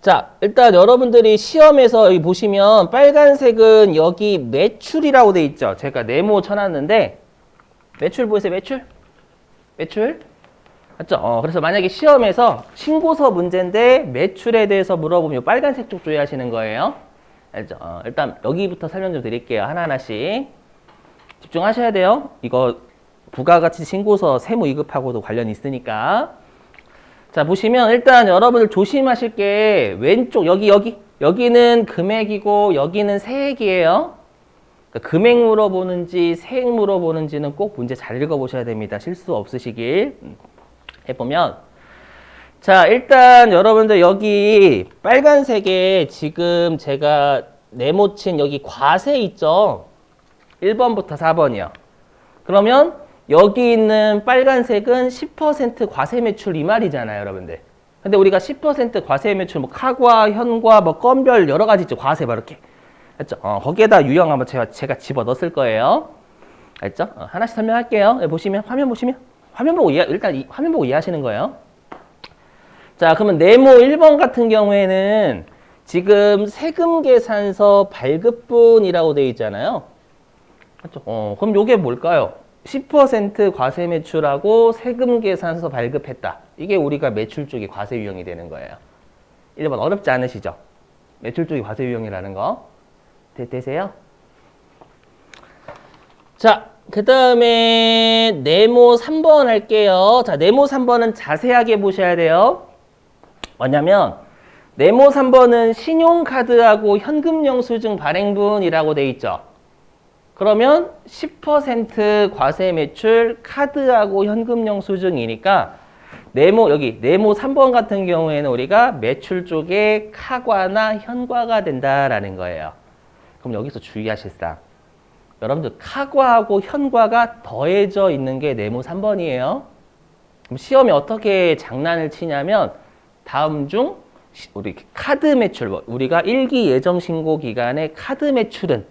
자, 일단 여러분들이 시험에서 여기 보시면 빨간색은 여기 매출이라고 돼 있죠. 제가 네모 쳐놨는데 매출 보이세요? 매출? 매출? 맞죠? 어, 그래서 만약에 시험에서 신고서 문제인데 매출에 대해서 물어보면 이 빨간색 쪽 주의하시는 거예요. 알죠? 어, 일단 여기부터 설명 좀 드릴게요. 하나하나씩. 집중하셔야 돼요. 이거 부가가치 신고서 세무 2급하고도 관련이 있으니까. 자, 보시면 일단 여러분들 조심하실 게 왼쪽, 여기, 여기. 여기는 금액이고 여기는 세액이에요. 그러니까 금액 물어보는지 세액 물어보는지는 꼭 문제 잘 읽어보셔야 됩니다. 실수 없으시길. 음, 해보면. 자, 일단 여러분들 여기 빨간색에 지금 제가 네모친 여기 과세 있죠? 1번부터 4번이요. 그러면 여기 있는 빨간색은 10% 과세 매출 이 말이잖아요, 여러분들. 근데 우리가 10% 과세 매출, 뭐 카과, 현과, 뭐 건별 여러 가지 있죠, 과세 막 이렇게. 알죠? 어, 거기에다 유형 한번 제가, 제가 집어 넣었을 거예요. 알죠? 어, 하나씩 설명할게요. 여기 보시면, 화면 보시면. 화면 보고 이해, 일단 이, 화면 보고 이해하시는 거예요. 자, 그러면 네모 1번 같은 경우에는 지금 세금 계산서 발급분이라고 되어 있잖아요. 맞죠? 어, 그럼 요게 뭘까요? 10% 과세 매출하고 세금 계산서 발급했다. 이게 우리가 매출 쪽이 과세 유형이 되는 거예요. 1번 어렵지 않으시죠? 매출 쪽이 과세 유형이라는 거. 되, 되세요? 자, 그 다음에 네모 3번 할게요. 자, 네모 3번은 자세하게 보셔야 돼요. 뭐냐면 네모 3번은 신용카드하고 현금 영수증 발행분이라고 돼 있죠. 그러면 10% 과세 매출 카드하고 현금 영수증이니까 네모 여기 네모 3번 같은 경우에는 우리가 매출 쪽에 카과나 현과가 된다라는 거예요. 그럼 여기서 주의하실 사항. 여러분들 카과하고 현과가 더해져 있는 게 네모 3번이에요. 그럼 시험에 어떻게 장난을 치냐면 다음 중 시- 우리 카드 매출 우리가 일기 예정 신고 기간의 카드 매출은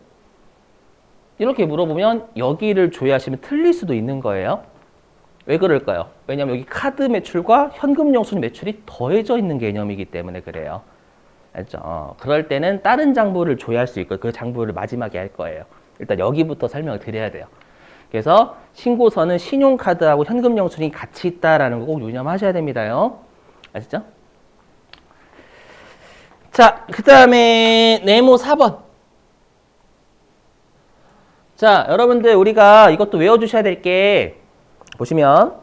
이렇게 물어보면 여기를 조회하시면 틀릴 수도 있는 거예요. 왜 그럴까요? 왜냐하면 여기 카드 매출과 현금 영수증 매출이 더해져 있는 개념이기 때문에 그래요. 알죠? 어, 그럴 때는 다른 장부를 조회할 수 있고 그 장부를 마지막에 할 거예요. 일단 여기부터 설명을 드려야 돼요. 그래서 신고서는 신용카드하고 현금 영수증이 같이 있다라는 거 꼭 유념하셔야 됩니다요. 아시죠? 자, 그 다음에 네모 4번. 자, 여러분들 우리가 이것도 외워주셔야 될 게 보시면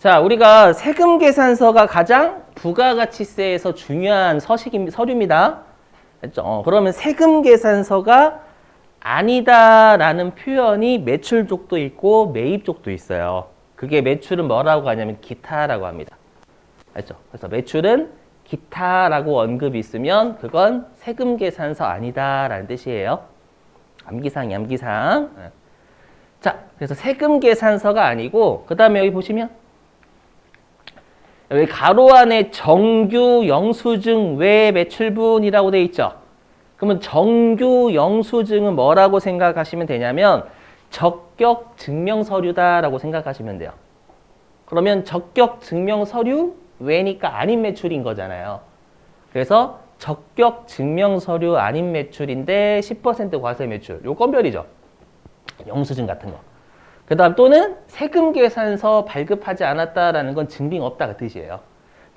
자, 우리가 세금 계산서가 가장 부가가치세에서 중요한 서식 서류입니다. 됐죠? 어, 그러면 세금 계산서가 아니다라는 표현이 매출 쪽도 있고 매입 쪽도 있어요. 그게 매출은 뭐라고 하냐면 기타라고 합니다. 알죠? 그래서 매출은 기타라고 언급이 있으면 그건 세금 계산서 아니다라는 뜻이에요. 암기상, 암기상. 예. 자, 그래서 세금 계산서가 아니고 그 다음에 여기 보시면 여기 가로 안에 정규 영수증 외 매출분이라고 돼 있죠. 그러면 정규 영수증은 뭐라고 생각하시면 되냐면 적격 증명 서류다라고 생각하시면 돼요. 그러면 적격 증명 서류 외니까 아닌 매출인 거잖아요. 그래서 적격 증명 서류 아닌 매출인데 10% 과세 매출. 요 건별이죠. 영수증 같은 거. 그다음 또는 세금 계산서 발급하지 않았다라는 건 증빙 없다 그 뜻이에요.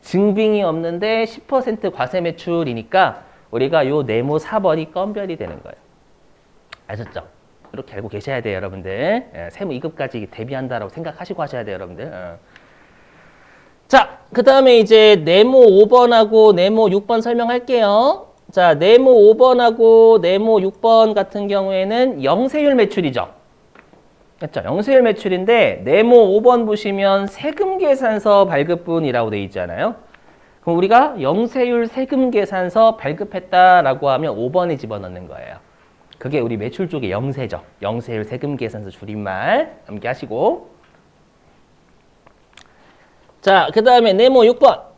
증빙이 없는데 10% 과세 매출이니까 우리가 요 네모 4번이 건별이 되는 거예요. 아셨죠? 이렇게 알고 계셔야 돼요, 여러분들. 예, 세무 2급까지 대비한다라고 생각하시고 하셔야 돼요, 여러분들. 어. 자, 그 다음에 이제 네모 5번하고 네모 6번 설명할게요. 자, 네모 5번하고 네모 6번 같은 경우에는 영세율 매출이죠. 그렇죠. 영세율 매출인데 네모 5번 보시면 세금 계산서 발급분이라고 돼 있잖아요. 그럼 우리가 영세율 세금 계산서 발급했다라고 하면 5번에 집어넣는 거예요. 그게 우리 매출 쪽의 영세죠. 영세율 세금 계산서 줄임말 암기하시고 자, 그 다음에 네모 6번.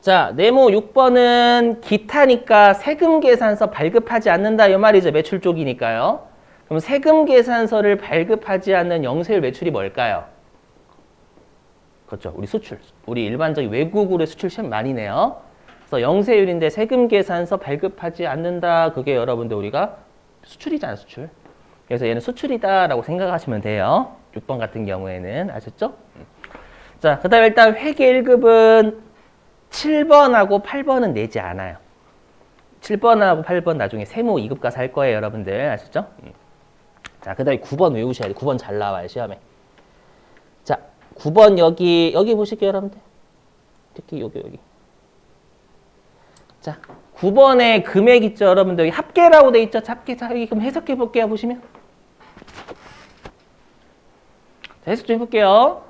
자, 네모 6번은 기타니까 세금 계산서 발급하지 않는다 이 말이죠. 매출 쪽이니까요. 그럼 세금 계산서를 발급하지 않는 영세율 매출이 뭘까요? 그렇죠. 우리 수출. 우리 일반적인 외국으로의 수출 시험 많이 내요. 그래서 영세율인데 세금 계산서 발급하지 않는다. 그게 여러분들 우리가 수출이잖아요, 수출. 그래서 얘는 수출이다라고 생각하시면 돼요. 6번 같은 경우에는 아셨죠? 음. 자, 그 다음에 일단 회계 1급은 7번하고 8번은 내지 않아요. 7번하고 8번 나중에 세무 2급 가서 할 거예요, 여러분들. 아셨죠? 음. 자, 그 다음에 9번 외우셔야 돼. 9번 잘 나와요, 시험에. 자, 9번 여기 여기 보실게요, 여러분들. 특히 여기 여기. 자, 9번에 금액 있죠, 여러분들. 여기 합계라고 돼 있죠. 자, 합계. 자, 여기 그럼 해석해 볼게요, 보시면. 자, 해석 좀 해볼게요.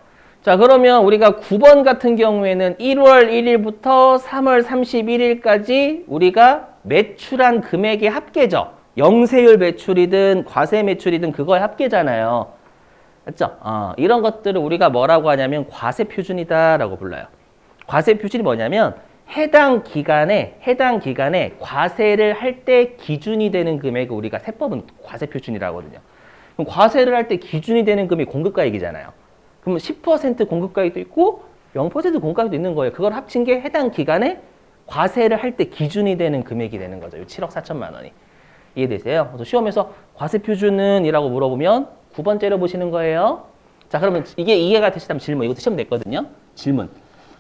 자, 그러면 우리가 9번 같은 경우에는 1월 1일부터 3월 31일까지 우리가 매출한 금액의 합계죠. 영세율 매출이든 과세 매출이든 그거의 합계잖아요. 맞죠? 어, 이런 것들을 우리가 뭐라고 하냐면 과세 표준이다라고 불러요. 과세 표준이 뭐냐면 해당 기간에 해당 기간에 과세를 할 때 기준이 되는 금액을 우리가 세법은 과세 표준이라고 하거든요. 그럼 과세를 할 때 기준이 되는 금액이 공급가액이잖아요. 그러면 10% 공급가액도 있고 0% 공급가액도 있는 거예요. 그걸 합친 게 해당 기간에 과세를 할 때 기준이 되는 금액이 되는 거죠. 이 7억 4천만 원이. 이해되세요? 그래서 시험에서 과세 표준은 이라고 물어보면 9번째로 보시는 거예요. 자, 그러면 이게 이해가 되시다면 질문. 이것도 시험 냈거든요. 질문.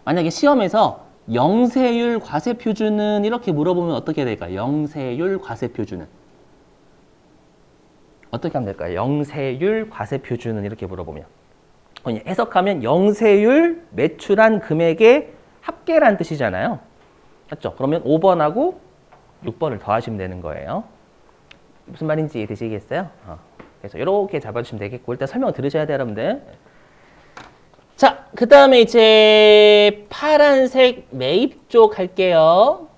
만약에 시험에서 영세율 과세 표준은 이렇게 물어보면 어떻게 될까요? 영세율 과세 표준은 어떻게 하면 될까요? 영세율 과세 표준은 이렇게 물어보면 해석하면 영세율 매출한 금액의 합계란 뜻이잖아요. 맞죠? 그러면 5번하고 6번을 더하시면 되는 거예요. 무슨 말인지 이해되시겠어요? 어. 그래서 이렇게 잡아주시면 되겠고 일단 설명 들으셔야 돼요, 여러분들. 자, 그 다음에 이제 파란색 매입 쪽 할게요.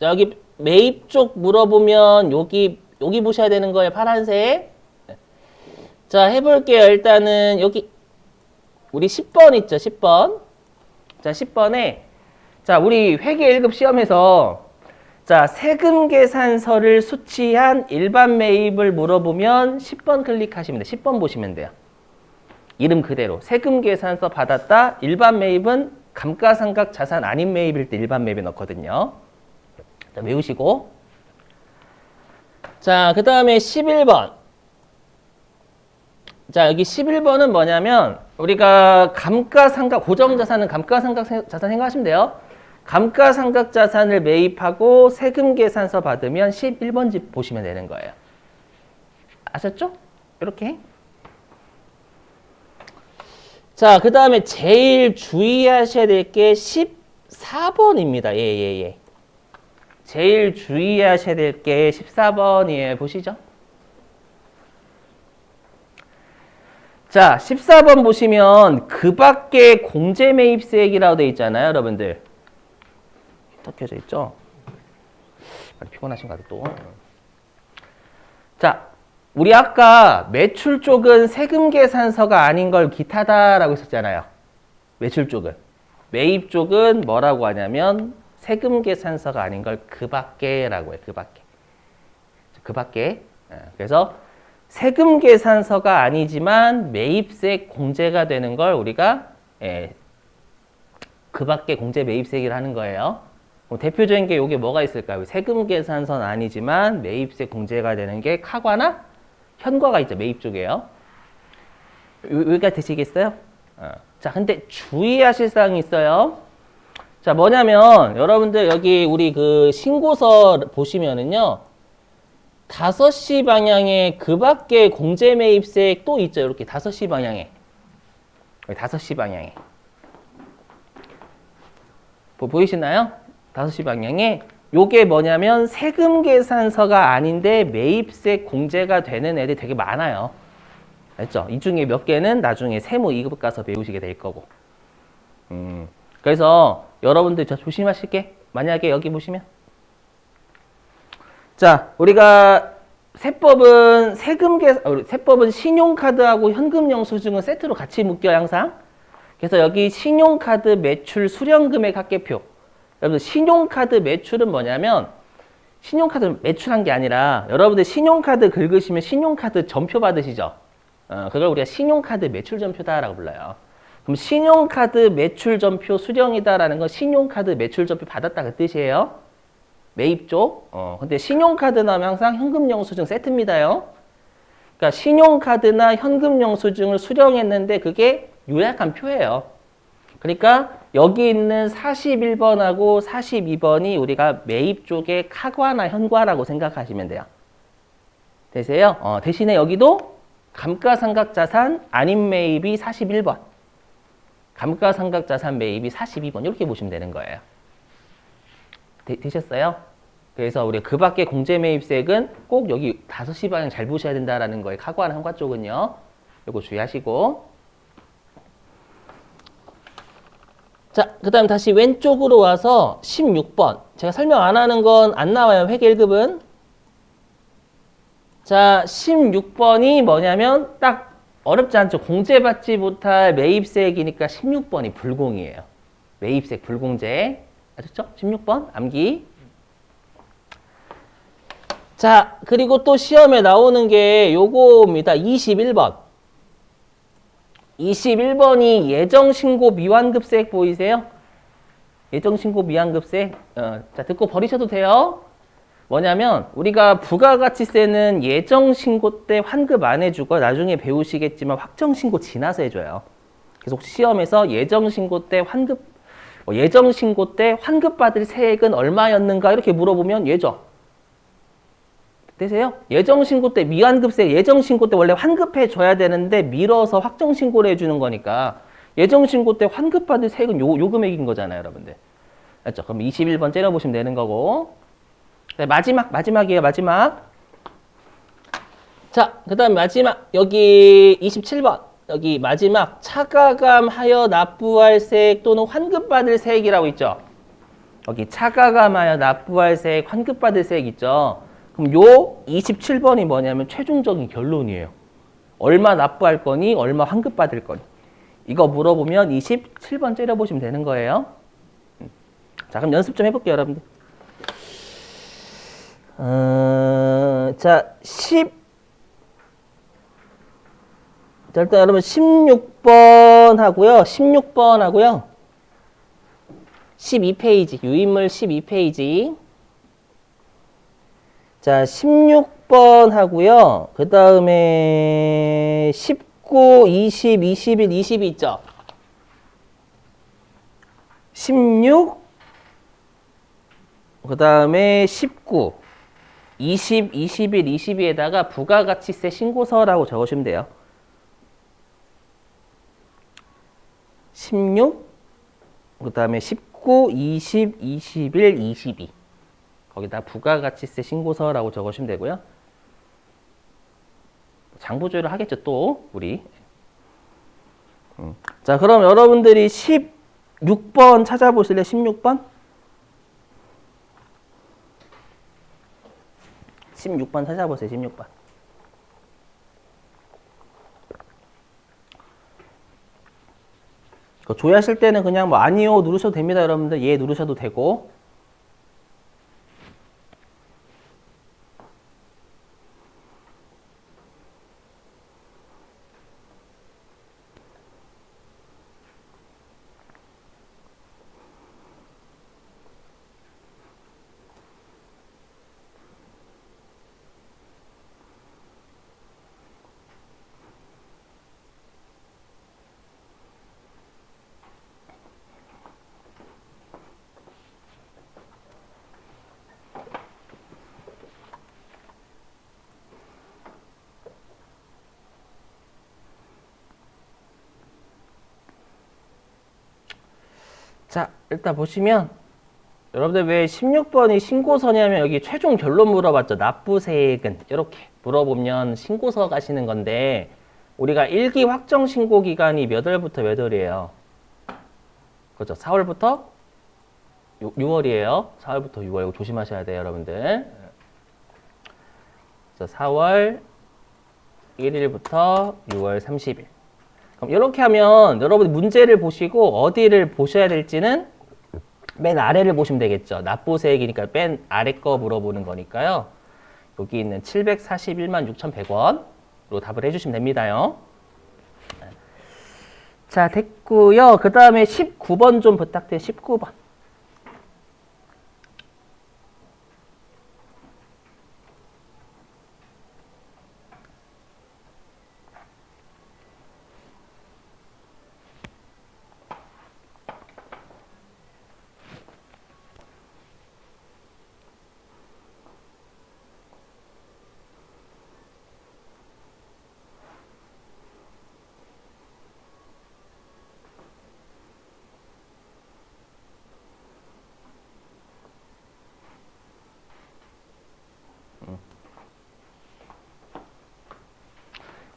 자, 여기 매입 쪽 물어보면 여기 여기 보셔야 되는 거예요, 파란색. 자, 해볼게요. 일단은 여기 우리 10번 있죠, 10번. 자, 10번에 자, 우리 회계 1급 시험에서 자, 세금 계산서를 수취한 일반 매입을 물어보면 10번 클릭하시면 돼요. 10번 보시면 돼요. 이름 그대로 세금 계산서 받았다. 일반 매입은 감가상각 자산 아닌 매입일 때 일반 매입에 넣거든요. 자, 외우시고 자, 그 다음에 11번 자, 여기 11번은 뭐냐면 우리가 감가상각 고정자산은 감가상각 세- 자산 생각하시면 돼요. 감가상각 자산을 매입하고 세금 계산서 받으면 11번 집 보시면 되는 거예요. 아셨죠? 이렇게. 자, 그 다음에 제일 주의하셔야 될 게 14번입니다. 예, 예, 예. 제일 주의하셔야 될 게 14번이에요. 보시죠. 자, 14번 보시면 그 밖에 공제 매입 세액이라고 돼 있잖아요, 여러분들. 덮여져 있죠? 많이 피곤하신 것 같아, 또. 자, 우리 아까 매출 쪽은 세금 계산서가 아닌 걸 기타다라고 했었잖아요. 매출 쪽은. 매입 쪽은 뭐라고 하냐면 세금 계산서가 아닌 걸 그 밖에라고 해요. 그 밖에. 그 밖에. 예, 그래서 세금 계산서가 아니지만 매입세 공제가 되는 걸 우리가 예, 그 밖에 공제 매입세액을 하는 거예요. 대표적인 게 이게 뭐가 있을까요? 세금 계산서는 아니지만 매입세 공제가 되는 게 카과나 현과가 있죠. 매입 쪽이에요. 요- 여기까지 되시겠어요? 어. 자, 근데 주의하실 사항이 있어요. 자, 뭐냐면 여러분들 여기 우리 그 신고서 보시면은요. 5시 방향에 그 밖에 공제 매입세액 또 있죠. 이렇게 5시 방향에. 여기 5시 방향에. 보, 보이시나요? 5시 방향에 요게 뭐냐면 세금 계산서가 아닌데 매입세 공제가 되는 애들이 되게 많아요. 알죠? 이 중에 몇 개는 나중에 세무 2급 가서 배우시게 될 거고. 음. 그래서 여러분들 저 조심하실게. 만약에 여기 보시면 자, 우리가 세법은 세금 계 어, 세법은 신용카드하고 현금 영수증은 세트로 같이 묶여요, 항상. 그래서 여기 신용카드 매출 수령 금액 합계표. 여러분들 신용카드 매출은 뭐냐면 신용카드 매출한 게 아니라 여러분들 신용카드 긁으시면 신용카드 전표 받으시죠. 어, 그걸 우리가 신용카드 매출 전표다라고 불러요. 그럼 신용카드 매출 전표 수령이다라는 건 신용카드 매출 전표 받았다 그 뜻이에요. 매입 쪽. 어, 근데 신용카드 나면 항상 현금 영수증 세트입니다요. 그러니까 신용카드나 현금 영수증을 수령했는데 그게 요약한 표예요. 그러니까 여기 있는 41번하고 42번이 우리가 매입 쪽의 카과나 현과라고 생각하시면 돼요. 되세요? 어, 대신에 여기도 감가상각 자산 아닌 매입이 41번. 감가상각 자산 매입이 42번. 이렇게 보시면 되는 거예요. 되, 되셨어요? 그래서 우리 그 밖에 공제 매입세액은 꼭 여기 5시 방향 잘 보셔야 된다라는 거예요. 카과나 현과 쪽은요. 요거 주의하시고. 자, 그 다음 다시 왼쪽으로 와서 16번. 제가 설명 안 하는 건 안 나와요. 회계 1급은. 자, 16번이 뭐냐면 딱 어렵지 않죠. 공제받지 못할 매입세액이니까 16번이 불공이에요. 매입세액 불공제. 아셨죠? 16번 암기. 자, 그리고 또 시험에 나오는 게 요거입니다. 21번. 21번이 예정신고 미완급세액 보이세요? 예정신고 미완급세액. 어, 자, 듣고 버리셔도 돼요. 뭐냐면 우리가 부가가치세는 예정신고 때 환급 안 해주고 나중에 배우시겠지만 확정신고 지나서 해줘요. 혹시 시험에서 예정신고 때 환급 뭐 예정신고 때 환급받을 세액은 얼마였는가 이렇게 물어보면 예정. 되세요? 예정신고 때 미환급세 예정신고 때 원래 환급해 줘야 되는데 미뤄서 확정신고를 해주는 거니까 예정신고 때 환급받을 세액은 요, 요 금액인 거잖아요 여러분들 맞죠? 그럼 21번 째려보시면 되는 거고 네, 마지막 마지막이에요 마지막 자, 그 다음 마지막 여기 27번 여기 마지막 차가감하여 납부할 세액 또는 환급받을 세액이라고 있죠 여기 차가감하여 납부할 세액 환급받을 세액 있죠 그럼 요 27번이 뭐냐면 최종적인 결론이에요. 얼마 납부할 거니, 얼마 환급받을 거니. 이거 물어보면 27번 째려보시면 되는 거예요. 음. 자, 그럼 연습 좀 해볼게요, 여러분들. 어, 자, 10. 자, 일단 여러분 16번 하고요. 16번 하고요. 12페이지, 유인물 12페이지. 자, 16번 하고요. 그 다음에 19, 20, 21, 22 있죠? 16, 그 다음에 19, 20, 21, 22에다가 부가가치세 신고서라고 적으시면 돼요. 16, 그 다음에 19, 20, 21, 22. 거기다 부가가치세 신고서라고 적으시면 되고요. 장부조회를 하겠죠, 또 우리. 음. 자, 그럼 여러분들이 16번 찾아보실래요? 16번? 16번 찾아보세요, 16번. 조회하실 때는 그냥 뭐 아니요 누르셔도 됩니다, 여러분들. 예 누르셔도 되고. 자, 일단 보시면 여러분들 왜 16번이 신고서냐면 여기 최종 결론 물어봤죠. 납부세액은 이렇게 물어보면 신고서 가시는 건데 우리가 일기 확정 신고 기간이 몇 월부터 몇 월이에요? 그렇죠. 4월부터 6, 월이에요 4월부터 6월 이거 조심하셔야 돼요, 여러분들. 자, 4월 1일부터 6월 30일. 그럼 이렇게 하면 여러분 문제를 보시고 어디를 보셔야 될지는 맨 아래를 보시면 되겠죠. 납부세액이니까 맨 아래 거 물어보는 거니까요. 여기 있는 741만 6,100원으로 답을 해주시면 됩니다요. 자, 됐고요. 그 다음에 19번 좀 부탁드려요. 19번.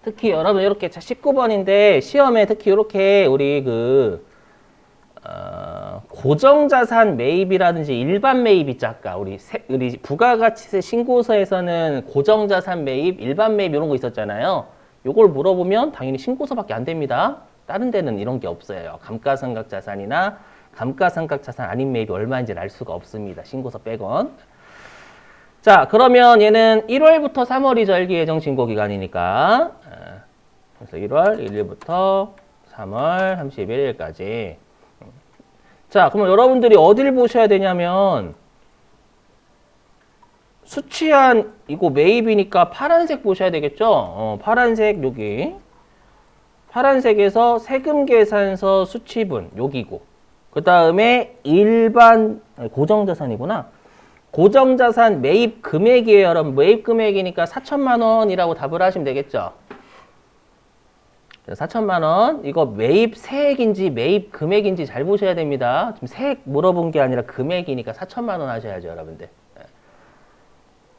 특히 여러분 이렇게 19번인데 시험에 특히 이렇게 우리 그 어, 고정자산 매입이라든지 일반 매입 있죠 아까 우리 세, 우리 부가가치세 신고서에서는 고정자산 매입, 일반 매입 이런 거 있었잖아요. 요걸 물어보면 당연히 신고서밖에 안 됩니다. 다른 데는 이런 게 없어요. 감가상각 자산이나 감가상각 자산 아닌 매입이 얼마인지는 알 수가 없습니다. 신고서 빼건. 자, 그러면 얘는 1월부터 3월이 절기 예정 신고 기간이니까. 어, 그래서 1월 1일부터 3월 31일까지. 자, 그러면 여러분들이 어디를 보셔야 되냐면 수취한 이거 매입이니까 파란색 보셔야 되겠죠? 어, 파란색 여기. 파란색에서 세금 계산서 수취분 여기고. 그 다음에 일반 고정자산이구나. 고정자산 매입 금액이에요, 여러분. 매입 금액이니까 4천만 원이라고 답을 하시면 되겠죠. 4천만 원. 이거 매입 세액인지 매입 금액인지 잘 보셔야 됩니다. 지금 세액 물어본 게 아니라 금액이니까 4천만 원 하셔야죠, 여러분들. 네.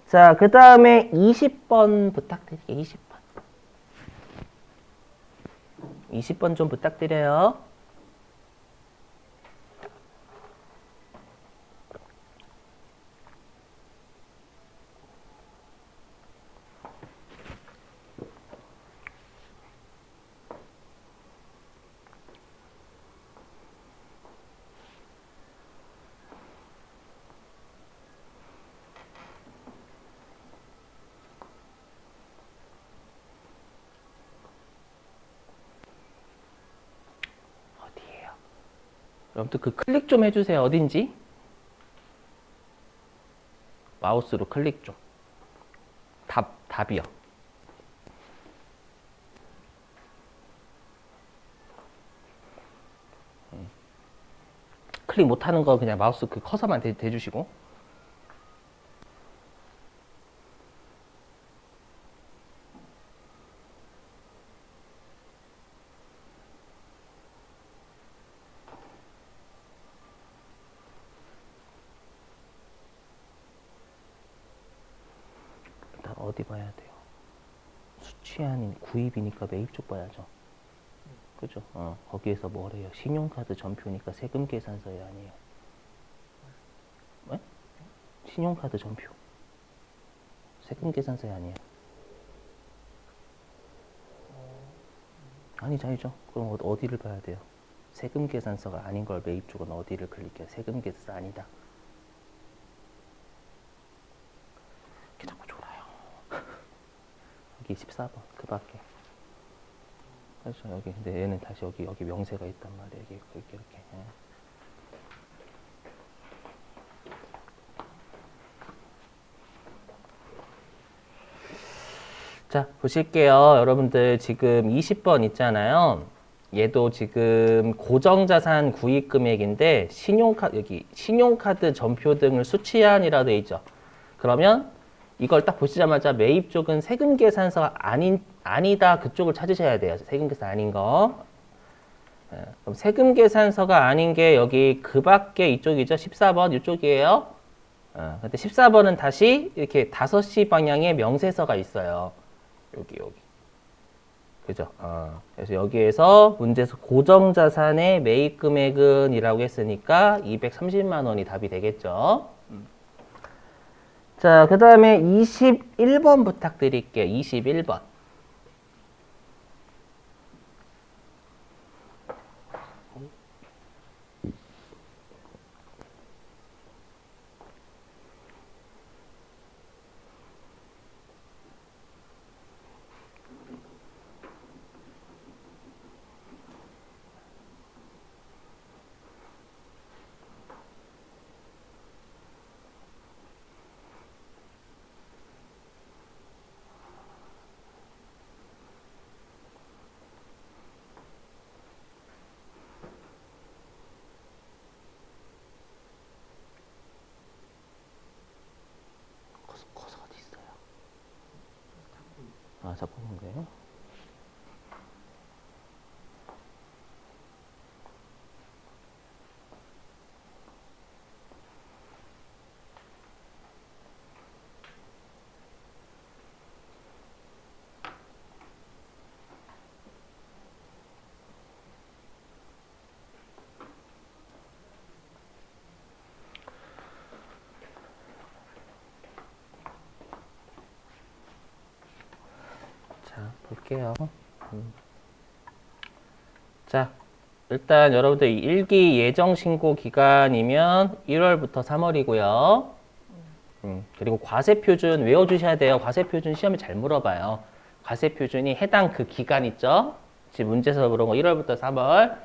자, 그 다음에 20번 부탁드릴게요. 20번. 20번 좀 부탁드려요. 여러분들 그 클릭 좀 해주세요. 어딘지. 마우스로 클릭 좀. 답, 답이요. 음. 클릭 못하는 거 그냥 마우스 그 커서만 대, 대주시고. 일단 어디 봐야 돼요? 수취한 구입이니까 매입 쪽 봐야죠. 그죠? 어, 거기에서 뭐래요? 신용카드 전표니까 세금 계산서에 아니에요. 왜? 신용카드 전표. 세금 계산서에 아니에요. 아니죠, 아니죠. 그럼 어- 어디를 봐야 돼요? 세금 계산서가 아닌 걸 매입 쪽은 어디를 클릭해요? 세금 계산서 아니다. 이렇게 자꾸 졸아요. 여기 14번 그 밖에. 그렇죠 여기 근데 얘는 다시 여기 여기 명세가 있단 말이에요. 여기 이렇게 이렇게. 예. 자 보실게요. 여러분들 지금 20번 있잖아요. 얘도 지금 고정자산 구입 금액인데 신용카 여기 신용카드 전표 등을 수취한이라 돼 있죠. 그러면 이걸 딱 보시자마자 매입 쪽은 세금 계산서가 아닌 아니다 그쪽을 찾으셔야 돼요. 세금 계산 아닌 거. 예, 그럼 세금 계산서가 아닌 게 여기 그 밖에 이쪽이죠. 14번 이쪽이에요. 어, 근데 14번은 다시 이렇게 5시 방향에 명세서가 있어요. 여기 여기. 그죠? 어, 그래서 여기에서 문제에서 고정자산의 매입 금액은 이라고 했으니까 230만 원이 답이 되겠죠. 자, 그 다음에 21번 부탁드릴게요. 21번. 아, 잠깐만요. 자, 볼게요. 음. 자, 일단 여러분들 이 일기 예정 신고 기간이면 1월부터 3월이고요. 음, 그리고 과세 표준 외워주셔야 돼요. 과세 표준 시험에 잘 물어봐요. 과세 표준이 해당 그 기간 있죠? 지금 문제에서 물은 거 1월부터 3월.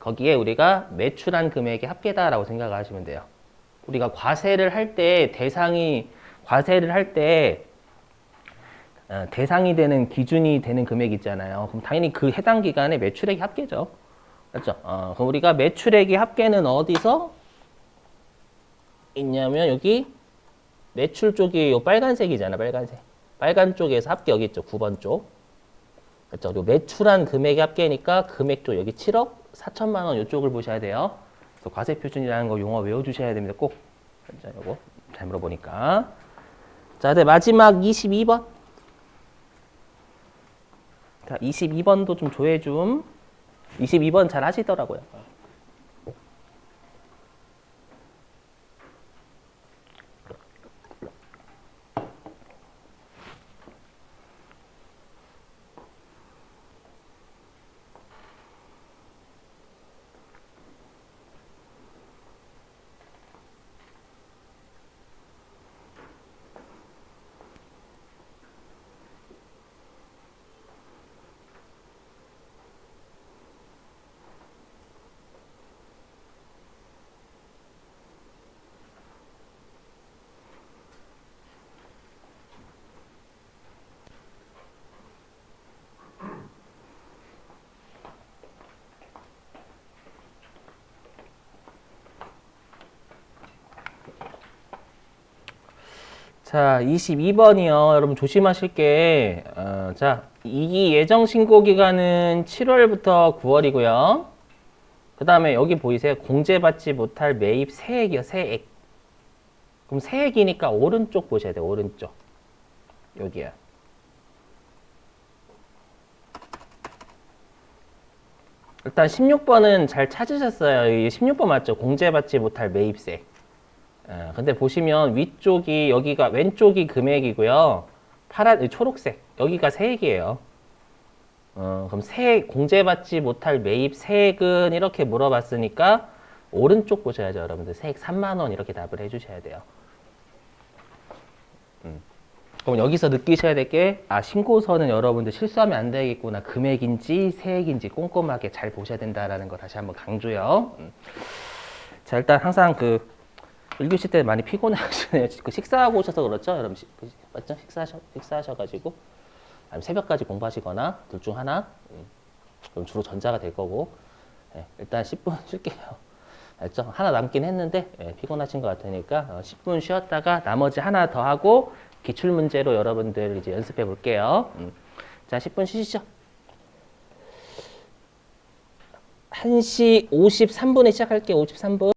거기에 우리가 매출한 금액의 합계다라고 생각하시면 돼요. 우리가 과세를 할 때 대상이 과세를 할때 어, 대상이 되는 기준이 되는 금액 있잖아요. 그럼 당연히 그 해당 기간에 매출액이 합계죠. 맞죠? 어, 그럼 우리가 매출액이 합계는 어디서 있냐면 여기 매출 쪽이 요 빨간색이잖아, 빨간색. 빨간 쪽에서 합계 여기 있죠, 9번 쪽. 그렇죠? 그리고 매출한 금액이 합계니까 금액 쪽 여기 7억 4천만 원 이쪽을 보셔야 돼요. 그래서 과세 표준이라는 거 용어 외워주셔야 됩니다. 꼭. 자, 요거 잘 물어보니까. 자, 네 마지막 22번. 자, 22번도 좀 조회 좀. 22번 잘 하시더라고요. 자, 22번이요. 여러분 조심하실 게, 어, 자, 이 예정 신고 기간은 7월부터 9월이고요. 그 다음에 여기 보이세요? 공제받지 못할 매입 세액이요, 세액. 그럼 세액이니까 오른쪽 보셔야 돼요, 오른쪽. 여기요. 일단 16번은 잘 찾으셨어요. 이 16번 맞죠? 공제받지 못할 매입세. 어, 근데 보시면 위쪽이 여기가 왼쪽이 금액이고요. 파란 이 초록색 여기가 세액이에요. 어, 그럼 세액 공제받지 못할 매입 세액은 이렇게 물어봤으니까 오른쪽 보셔야죠, 여러분들. 세액 3만 원 이렇게 답을 해주셔야 돼요. 음. 그럼 여기서 느끼셔야 될 게, 아, 신고서는 여러분들 실수하면 안 되겠구나. 금액인지 세액인지 꼼꼼하게 잘 보셔야 된다라는 거 다시 한번 강조요. 음. 자, 일단 항상 그 1교시 때 많이 피곤해 하시네요. 그 식사하고 오셔서 그렇죠? 여러분, 맞죠? 식사하셔, 식사하셔가지고. 아니면 새벽까지 공부하시거나, 둘 중 하나. 음. 그럼 주로 전자가 될 거고. 예, 일단 10분 쉴게요. 알죠? 하나 남긴 했는데, 예, 피곤하신 것 같으니까, 어, 10분 쉬었다가 나머지 하나 더 하고, 기출문제로 여러분들 이제 연습해 볼게요. 음. 자, 10분 쉬시죠. 1시 53분에 시작할게요. 53분.